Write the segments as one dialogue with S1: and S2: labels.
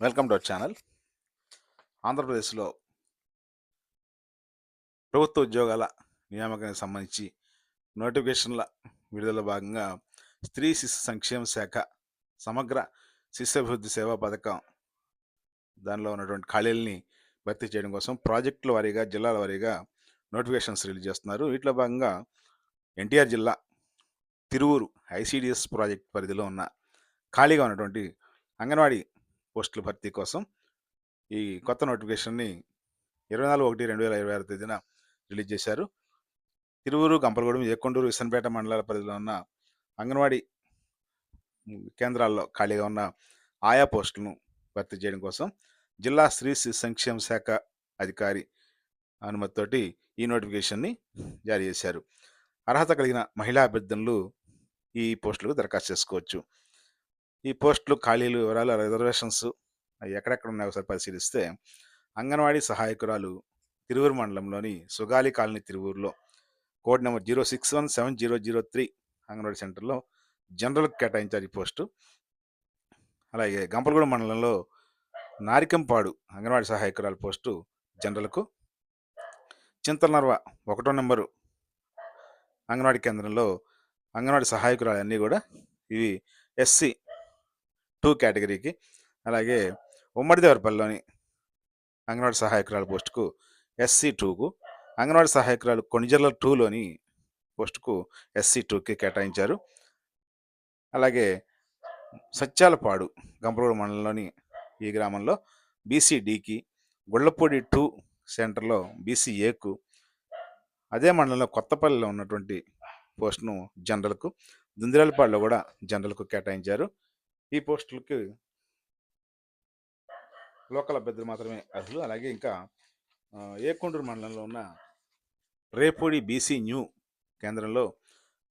S1: Welcome to our channel. ఆంధ్రప్రదేశ్లో ప్రభుత్వ ఉద్యోగాల నియామకానికి సంబంధించి నోటిఫికేషన్ల విడుదల భాగంగా స్త్రీ శిశు సంక్షేమ శాఖ సమగ్ర శిశుభివృద్ధి సేవా పథకం దానిలో ఉన్నటువంటి ఖాళీలని భర్తీ చేయడం కోసం ప్రాజెక్టుల వారీగా జిల్లాల వారీగా నోటిఫికేషన్స్ రిలీజ్ చేస్తున్నారు. వీటిలో భాగంగా ఎన్టీఆర్ జిల్లా తిరువూరు ఐసిడిఎస్ ప్రాజెక్ట్ పరిధిలో ఉన్న ఖాళీగా ఉన్నటువంటి అంగన్వాడీ పోస్టుల భర్తీ కోసం ఈ కొత్త నోటిఫికేషన్ని ఇరవై నాలుగు ఒకటి రెండు వేల ఇరవై ఆరు తేదీన రిలీజ్ చేశారు. తిరువురు గంపలగూడెం ఏకొండూరు విసన్పేట మండలాల పరిధిలో ఉన్న అంగన్వాడీ కేంద్రాల్లో ఖాళీగా ఉన్న ఆయా పోస్టులను భర్తీ చేయడం కోసం జిల్లా స్త్రీ శిశు సంక్షేమ శాఖ అధికారి అనుమతితోటి ఈ నోటిఫికేషన్ని జారీ చేశారు. అర్హత కలిగిన మహిళా అభ్యర్థులు ఈ పోస్టులకు దరఖాస్తు చేసుకోవచ్చు. ఈ పోస్టులు ఖాళీలు వివరాలు రిజర్వేషన్స్ అవి ఎక్కడెక్కడ ఉన్నాయో ఒకసారి పరిశీలిస్తే అంగన్వాడీ సహాయకురాలు తిరువురు మండలంలోని Sugali colony తిరువూరులో code number zero six one seven zero zero three anganwadi సెంటర్లో జనరల్కి కేటాయించారు ఈ పోస్టు. అలాగే గంపలగూడ మండలంలో నారికంపాడు అంగన్వాడీ సహాయకురాలు పోస్టు జనరల్కు. చింతనర్వ ఒకటో నెంబరు అంగన్వాడీ కేంద్రంలో అంగన్వాడీ సహాయకురాలు అన్నీ కూడా ఇవి ఎస్సీ టూ కేటగిరీకి. అలాగే ఉమ్మడిదేవరపల్లిలోని అంగన్వాడీ సహాయకురాలు పోస్టుకు ఎస్సీ టూకు అంగన్వాడీ సహాయకురాలు కొణిజర్ల టూలోని పోస్టుకు ఎస్సీ టూకి కేటాయించారు. అలాగే సత్యాలపాడు గంపలూరు మండలంలోని ఈ గ్రామంలో బీసీడీకి గుళ్ళపూడి టూ సెంటర్లో బీసీఏకు అదే మండలంలో కొత్తపల్లిలో ఉన్నటువంటి పోస్టును జనరల్కు దుందిరాలపాడులో కూడా జనరల్కు కేటాయించారు. ఈ పోస్టులకి లోకల్ అభ్యర్థులు మాత్రమే అర్హులు. అలాగే ఇంకా ఏకొండూరు మండలంలో ఉన్న రేపూడి బీసీ న్యూ కేంద్రంలో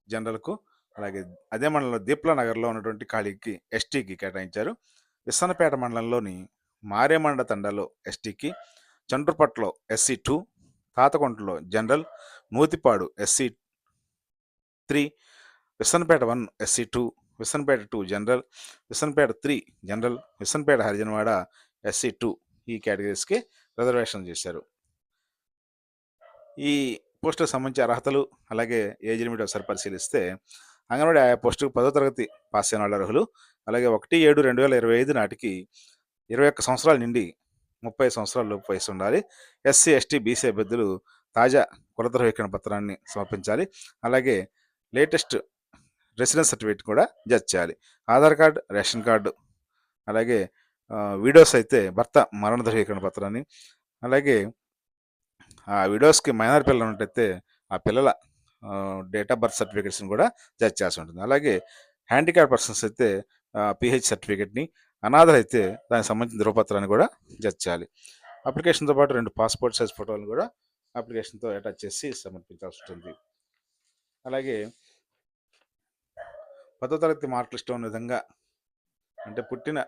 S1: జనరల్కు అలాగే అదే మండలంలో దీప్లా నగర్లో ఉన్నటువంటి ఖాళీకి ఎస్టీకి కేటాయించారు. విస్సనపేట మండలంలోని మారేమండ తండాలో ఎస్టీకి చండ్రుపట్లో SC two తాతకొంటలో general Nuthipadu SC three Vissannapeta one SC two Vissannapeta two general Vissannapeta three general Vissannapeta Harijanawada SC two ఈ కేటగిరీస్కి రిజర్వేషన్ చేశారు. ఈ పోస్టులకు సంబంధించి అర్హతలు అలాగే ఏజ్ లిమిట్ ఒకసారి పరిశీలిస్తే అంగన్వాడీ ఆయా పోస్టుకు పదో తరగతి పాస్ అయిన వాళ్ళు అర్హులు. అలాగే ఒకటి ఏడు రెండు వేల ఇరవై ఐదు నాటికి ఇరవై ఒక్క సంవత్సరాల నుండి ముప్పై సంవత్సరాల లోపు వయసు ఉండాలి. ఎస్సీ ఎస్టీ బీసీ అభ్యర్థులు తాజా కుల ధృవీకరణ పత్రాన్ని సమర్పించాలి. అలాగే లేటెస్ట్ రెసిడెన్స్ సర్టిఫికేట్ కూడా జడ్జ్ చేయాలి. ఆధార్ కార్డు రేషన్ కార్డు అలాగే ఆ, వీడియోస్ అయితే భర్త మరణ ధృవీకరణ పత్రాన్ని అలాగే ఆ వీడియోస్కి మైనర్ పిల్లలు ఉన్నట్టయితే ఆ పిల్లల డేట్ ఆఫ్ బర్త్ సర్టిఫికేట్స్ని కూడా జడ్జ్ చేయాల్సి ఉంటుంది. అలాగే హ్యాండిక్యాప్ పర్సన్స్ అయితే పిహెచ్ సర్టిఫికేట్ని అనాథలు అయితే దానికి సంబంధించిన ధృవపత్రాన్ని కూడా జడ్జ్ చేయాలి. అప్లికేషన్తో పాటు రెండు పాస్పోర్ట్ సైజ్ ఫోటోలు కూడా అప్లికేషన్తో అటాచ్ చేసి సమర్పించాల్సి ఉంటుంది. అలాగే పదో తరగతి మార్కులు ఇష్టం ఉన్న విధంగా అంటే పుట్టిన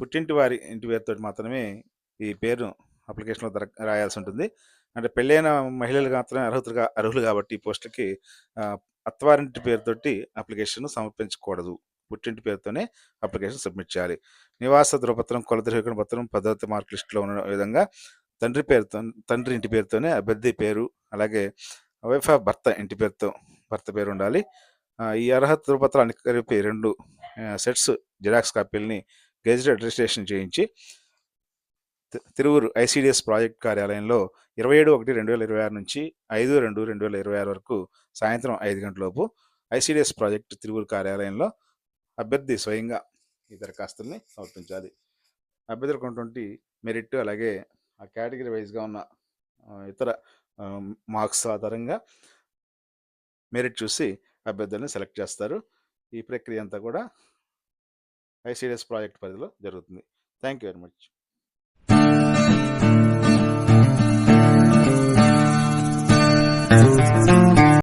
S1: పుట్టింటి వారి ఇంటి పేరుతో మాత్రమే ఈ పేరు అప్లికేషన్లో దర రాయాల్సి ఉంటుంది. అంటే పెళ్ళైన మహిళలు మాత్రమే అర్హతగా అర్హులు కాబట్టి ఈ పోస్టులకి ఆ, అత్తవారింటి పేరుతోటి అప్లికేషన్ సమర్పించకూడదు. పుట్టింటి పేరుతోనే అప్లికేషన్ సబ్మిట్ చేయాలి. నివాస ధృవపత్రం కుల ధృవీకరణ పత్రం పదవతి మార్క్ లిస్టులో ఉన్న విధంగా తండ్రి పేరుతో తండ్రి ఇంటి పేరుతోనే అభ్యర్థి పేరు అలాగే వైఫ్ ఆఫ్ భర్త ఇంటి పేరుతో భర్త పేరు ఉండాలి. ఈ అర్హత ధృవపత్రాన్ని కలిపి రెండు సెట్స్ జిరాక్స్ కాపీలని గెజిటెడ్ రిజిస్ట్రేషన్ చేయించి తి- తిరువురు ఐసీడిఎస్ ప్రాజెక్ట్ కార్యాలయంలో ఇరవై ఏడు ఒకటి రెండు వేల ఇరవై ఆరు నుంచి ఐదు రెండు రెండు వేల ఇరవై ఆరు వరకు సాయంత్రం ఐదు గంటలలోపు ఐసిడిఎస్ ప్రాజెక్ట్ తిరువురు కార్యాలయంలో అభ్యర్థి స్వయంగా ఈ దరఖాస్తుల్ని సమర్పించాలి. అభ్యర్థులకు ఉన్నటువంటి మెరిట్ అలాగే ఆ కేటగిరీ వైజ్గా ఉన్న ఇతర మార్క్స్ ఆధారంగా మెరిట్ చూసి అభ్యర్థుల్ని సెలెక్ట్ చేస్తారు ఈ ప్రక్రియ అంతా కూడా ఐసీడిఎస్ ప్రాజెక్ట్ పరిధిలో జరుగుతుంది థ్యాంక్ యూ వెరీ మచ్